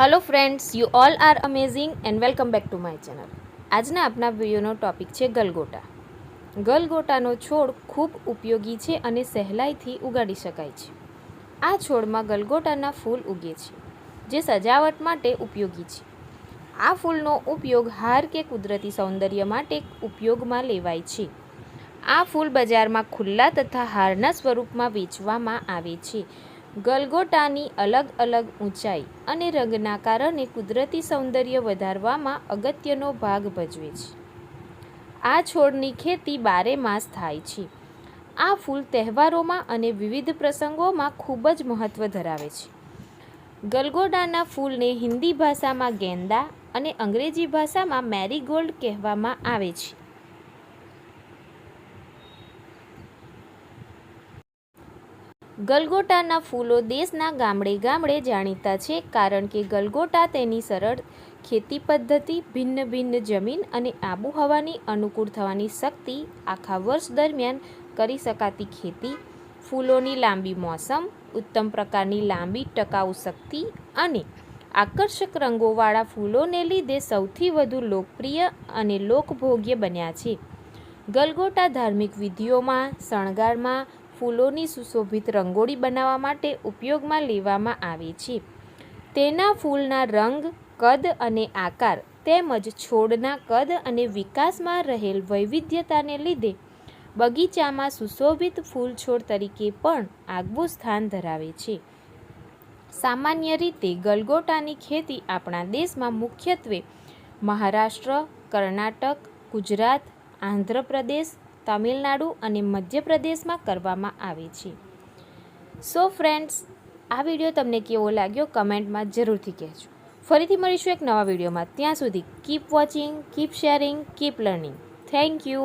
Hello friends you all are amazing and welcome back to my channel આજના આપના વિડીયોનો topic છે ગલગોટા. ગલગોટાનો છોડ ખૂબ ઉપયોગી છે અને સહેલાઈથી ઉગાડી શકાય છે. આ છોડમાં ગલગોટાના ફૂલ ઉગે છે, જે સજાવટ માટે ઉપયોગી છે. આ ફૂલનો ઉપયોગ હાર કે કુદરતી સૌંદર્ય માટે ઉપયોગમાં લેવાય છે. આ ફૂલ બજારમાં ખુલ્લા તથા હારના સ્વરૂપમાં વેચવામાં આવે છે. ગલગોટાની અલગ અલગ ઊંચાઈ અને રંગના કારણે કુદરતી સૌંદર્ય વધારવામાં અગત્યનો ભાગ ભજવે છે. આ છોડની ખેતી બારે માસ થાય છે. આ ફૂલ તહેવારોમાં અને વિવિધ પ્રસંગોમાં ખૂબ જ મહત્ત્વ ધરાવે છે. ગલગોટાના ફૂલને હિન્દી ભાષામાં ગેંદા અને અંગ્રેજી ભાષામાં મેરીગોલ્ડ કહેવામાં આવે છે. ગલગોટાના ફૂલો દેશના ગામડે ગામડે જાણીતા છે કારણ કે ગલગોટા તેની સરળ ખેતી પદ્ધતિ, ભિન્ન ભિન્ન જમીન અને આબોહવાની અનુકૂળ થવાની શક્તિ આખા વર્ષ દરમિયાન કરી શકાતી ખેતી, ફૂલોની લાંબી મોસમ, ઉત્તમ પ્રકારની લાંબી ટકાઉ શક્તિ અને આકર્ષક રંગોવાળા ફૂલોને લીધે સૌથી વધુ લોકપ્રિય અને લોકભોગ્ય બન્યા છે. ગલગોટા ધાર્મિક વિધિઓમાં, શણગારમાં ફૂલોની સુશોભિત રંગોળી બનાવવા માટે ઉપયોગમાં લેવામાં આવે છે. તેના ફૂલના રંગ, કદ અને આકાર તેમજ છોડના કદ અને વિકાસમાં રહેલ વૈવિધ્યતાને લીધે બગીચામાં સુશોભિત ફૂલ છોડ તરીકે પણ આગવું સ્થાન ધરાવે છે. સામાન્ય રીતે ગલગોટાની ખેતી આપણા દેશમાં મુખ્યત્વે મહારાષ્ટ્ર, કર્ણાટક, ગુજરાત, આંધ્રપ્રદેશ તમિલનાડુ અને મધ્યપ્રદેશમાં કરવામાં આવે છે. સો ફ્રેન્ડ્સ આ વીડિયો તમને કેવો લાગ્યો કમેન્ટમાં જરૂરથી કહેજો. ફરીથી મળીશું એક નવા વિડીયોમાં. ત્યાં સુધી keep watching keep sharing keep learning thank you